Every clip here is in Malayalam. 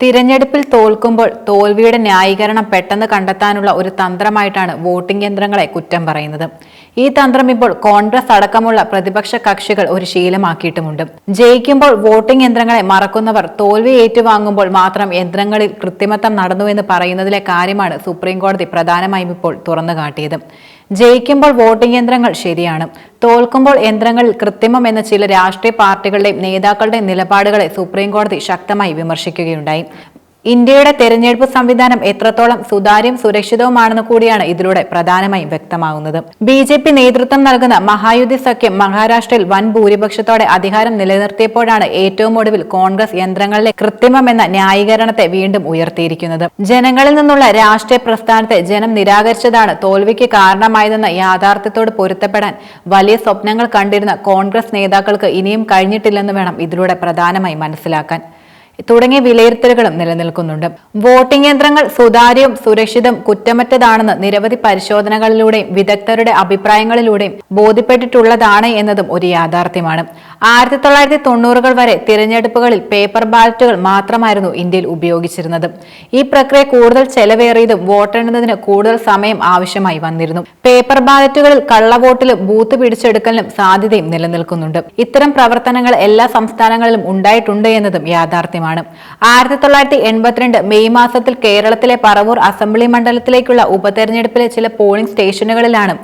തിരഞ്ഞെടുപ്പിൽ തോൽക്കുമ്പോൾ തോൽവിയുടെ ന്യായീകരണം പെട്ടെന്ന് കണ്ടെത്താനുള്ള ഒരു തന്ത്രമായിട്ടാണ് വോട്ടിംഗ് യന്ത്രങ്ങളെ കുറ്റം പറയുന്നത്. ഈ തന്ത്രം ഇപ്പോൾ കോൺഗ്രസ് അടക്കമുള്ള പ്രതിപക്ഷ കക്ഷികൾ ഒരു ശീലമാക്കിയിട്ടുമുണ്ട്. ജയിക്കുമ്പോൾ വോട്ടിംഗ് യന്ത്രങ്ങളെ മറക്കുന്നവർ തോൽവി ഏറ്റുവാങ്ങുമ്പോൾ മാത്രം യന്ത്രങ്ങളിൽ കൃത്രിമത്വം നടന്നുവെന്ന് പറയുന്നതിലെ കാര്യമാണ് സുപ്രീം കോടതി പ്രധാനമായും ഇപ്പോൾ തുറന്നു കാട്ടിയത് ജയിക്കുമ്പോൾ വോട്ടിംഗ് യന്ത്രങ്ങൾ ശരിയാണ്. തോൽക്കുമ്പോൾ യന്ത്രങ്ങൾ കൃത്രിമം എന്ന ചില രാഷ്ട്രീയ പാർട്ടികളുടെയും നേതാക്കളുടെയും നിലപാടുകളെ സുപ്രീം കോടതി ശക്തമായി വിമർശിക്കുകയുണ്ടായി. ഇന്ത്യയുടെ തെരഞ്ഞെടുപ്പ് സംവിധാനം എത്രത്തോളം സുതാര്യം സുരക്ഷിതവുമാണെന്ന് കൂടിയാണ് ഇതിലൂടെ പ്രധാനമായും വ്യക്തമാകുന്നത്. ബി ജെ പി നേതൃത്വം നൽകുന്ന മഹായുതി സഖ്യം മഹാരാഷ്ട്രയിൽ വൻ ഭൂരിപക്ഷത്തോടെ അധികാരം നിലനിർത്തിയപ്പോഴാണ് ഏറ്റവും ഒടുവിൽ കോൺഗ്രസ് യന്ത്രങ്ങളിലെ കൃത്രിമം എന്ന ന്യായീകരണത്തെ വീണ്ടും ഉയർത്തിയിരിക്കുന്നത്. ജനങ്ങളിൽ നിന്നുള്ള രാഷ്ട്രീയ പ്രസ്ഥാനത്തെ ജനം നിരാകരിച്ചതാണ് തോൽവിക്ക് കാരണമായതെന്ന യാഥാർത്ഥ്യത്തോട് പൊരുത്തപ്പെടാൻ വലിയ സ്വപ്നങ്ങൾ കണ്ടിരുന്ന കോൺഗ്രസ് നേതാക്കൾക്ക് ഇനിയും കഴിഞ്ഞിട്ടില്ലെന്ന് വേണം ഇതിലൂടെ പ്രധാനമായി മനസ്സിലാക്കാൻ. തുടങ്ങിയ വിലയിരുത്തലുകളും നിലനിൽക്കുന്നുണ്ട്. വോട്ടിംഗ് യന്ത്രങ്ങൾ സുതാര്യവും സുരക്ഷിതം കുറ്റമറ്റതാണെന്ന് നിരവധി പരിശോധനകളിലൂടെയും വിദഗ്ധരുടെ അഭിപ്രായങ്ങളിലൂടെയും ബോധ്യപ്പെട്ടിട്ടുള്ളതാണ് എന്നതും ഒരു യാഥാർത്ഥ്യമാണ്. ആയിരത്തി തൊള്ളായിരത്തി തൊണ്ണൂറുകൾ വരെ തിരഞ്ഞെടുപ്പുകളിൽ പേപ്പർ ബാലറ്റുകൾ മാത്രമായിരുന്നു ഇന്ത്യയിൽ ഉപയോഗിച്ചിരുന്നത്. ഈ പ്രക്രിയ കൂടുതൽ ചെലവേറിയതും വോട്ടെണ്ണുന്നതിന് കൂടുതൽ സമയം ആവശ്യമായി വന്നിരുന്നു. പേപ്പർ ബാലറ്റുകളിൽ കള്ളവോട്ടിലും ബൂത്ത് പിടിച്ചെടുക്കലിനും സാധ്യതയും നിലനിൽക്കുന്നുണ്ട്. ഇത്തരം പ്രവർത്തനങ്ങൾ എല്ലാ സംസ്ഥാനങ്ങളിലും ഉണ്ടായിട്ടുണ്ട് എന്നതും യാഥാർത്ഥ്യമാണ്. ആയിരത്തി തൊള്ളായിരത്തി എൺപത്തിരണ്ട് മെയ് മാസത്തിൽ കേരളത്തിലെ പറവൂർ അസംബ്ലി മണ്ഡലത്തിലേക്കുള്ള ഉപതെരഞ്ഞെടുപ്പിലെ ചില പോളിംഗ് സ്റ്റേഷനുകളിലാണ്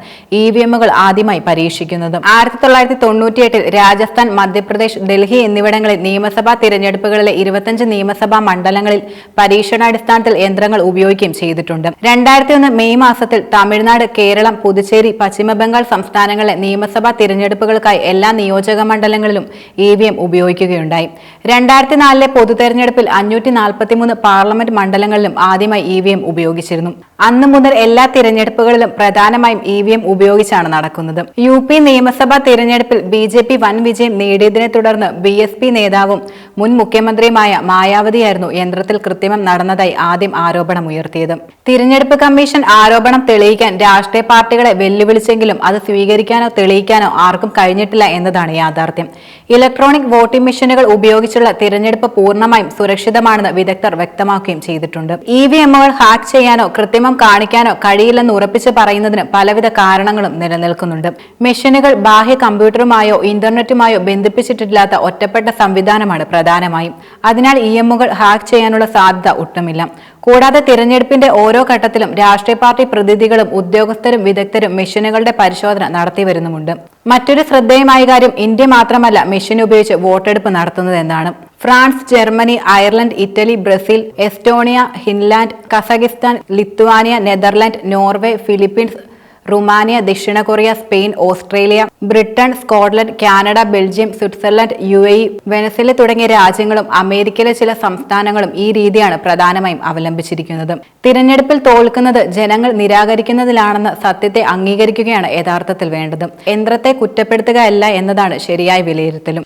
ഇ വി എമ്മുകൾ ആദ്യമായി പരീക്ഷിക്കുന്നത്. ആയിരത്തി തൊള്ളായിരത്തി തൊണ്ണൂറ്റിയെട്ടിൽ രാജസ്ഥാൻ മധ്യപ്രദേശ് ഡൽഹി എന്നിവിടങ്ങളിൽ നിയമസഭാ തിരഞ്ഞെടുപ്പുകളിലെ ഇരുപത്തഞ്ച് നിയമസഭാ മണ്ഡലങ്ങളിൽ പരീക്ഷണാടിസ്ഥാനത്തിൽ യന്ത്രങ്ങൾ ഉപയോഗിക്കുകയും ചെയ്തിട്ടുണ്ട്. രണ്ടായിരത്തി ഒന്ന് മെയ് മാസത്തിൽ തമിഴ്നാട് കേരളം പുതുച്ചേരി പശ്ചിമബംഗാൾ സംസ്ഥാനങ്ങളിലെ നിയമസഭാ തിരഞ്ഞെടുപ്പുകൾക്കായി എല്ലാ നിയോജക മണ്ഡലങ്ങളിലും ഇ വി എം ഉപയോഗിക്കുകയുണ്ടായി. രണ്ടായിരത്തി നാലിലെ പൊതു തെരഞ്ഞെടുപ്പിൽ അഞ്ഞൂറ്റി നാൽപ്പത്തിമൂന്ന് പാർലമെന്റ് മണ്ഡലങ്ങളിലും ആദ്യമായി ഇ വി എം ഉപയോഗിച്ചിരുന്നു. അന്ന് മുതൽ എല്ലാ തിരഞ്ഞെടുപ്പുകളിലും പ്രധാനമായും ഇ വി എം ഉപയോഗിച്ചാണ് നടക്കുന്നത്. യു പി നിയമസഭാ തിരഞ്ഞെടുപ്പിൽ ബി ജെ പി വൻ വിജയം നേടിയതിനെ തുടർന്ന് ബി എസ് പി നേതാവും മുൻ മുഖ്യമന്ത്രിയുമായ മായാവതിയായിരുന്നു യന്ത്രത്തിൽ കൃത്രിമം നടന്നതായി ആദ്യം ആരോപണം ഉയർത്തിയത് തിരഞ്ഞെടുപ്പ് കമ്മീഷൻ ആരോപണം തെളിയിക്കാൻ രാഷ്ട്രീയ പാർട്ടികളെ വെല്ലുവിളിച്ചെങ്കിലും അത് സ്വീകരിക്കാനോ തെളിയിക്കാനോ ആർക്കും കഴിഞ്ഞിട്ടില്ല എന്നതാണ് യാഥാർത്ഥ്യം. ഇലക്ട്രോണിക് വോട്ടിംഗ് മെഷീനുകൾ ഉപയോഗിച്ചുള്ള തിരഞ്ഞെടുപ്പ് പൂർണമായും സുരക്ഷിതമാണെന്ന് വിദഗ്ധർ വ്യക്തമാക്കുകയും ചെയ്തിട്ടുണ്ട്. ഇ വി എമ്മുകൾ ഹാക്ക് ചെയ്യാനോ കൃത്രിമം കാണിക്കാനോ കഴിയില്ലെന്ന് ഉറപ്പിച്ച് പറയുന്നതിന് പലവിധ കാരണങ്ങളും നിലനിൽക്കുന്നുണ്ട്. മെഷീനുകൾ ബാഹ്യ കമ്പ്യൂട്ടറുമായോ ഇന്റർനെറ്റുമായോ ബന്ധിപ്പിച്ചിട്ടില്ലാത്ത ഒറ്റപ്പെട്ട സംവിധാനമാണ് പ്രധാനമായും. അതിനാൽ ഇ എമ്മുകൾ ഹാക്ക് ചെയ്യാനുള്ള സാധ്യത ഒട്ടുമില്ല. കൂടാതെ തിരഞ്ഞെടുപ്പിന്റെ ഓരോ ഘട്ടത്തിലും രാഷ്ട്രീയ പാർട്ടി പ്രതിനിധികളും ഉദ്യോഗസ്ഥരും വിദഗ്ധരും മെഷീനുകളുടെ പരിശോധന നടത്തി വരുന്നുമുണ്ട്. മറ്റൊരു ശ്രദ്ധേയമായ കാര്യം ഇന്ത്യ മാത്രമല്ല മെഷീൻ ഉപയോഗിച്ച് വോട്ടെടുപ്പ് നടത്തുന്നതെന്നാണ്. France Germany Ireland Italy Brazil Estonia Finland Kazakhstan Lithuania Netherland Norway Philippines Romania ദക്ഷിണ Korea Spain Australia Britain Scotland Canada Belgium Switzerland U A Venezuela തുടങ്ങിയ രാജ്യങ്ങളും അമേരിക്കയിലെ ചില സംസ്ഥാനങ്ങളും ഈ രീതിയാണ് പ്രധാനമായും അവലംബിച്ചിരിക്കുന്നത്. തിരഞ്ഞെടുപ്പിൽ തോൽക്കുന്നത് ജനങ്ങൾ നിരാകരിക്കുന്നതിലാണെന്ന സത്യത്തെ അംഗീകരിക്കുകയാണ് യഥാർത്ഥത്തിൽ വേണ്ടത്. യന്ത്രത്തെ കുറ്റപ്പെടുത്തുകയല്ല എന്നതാണ് ശരിയായ വിലയിരുത്തലും.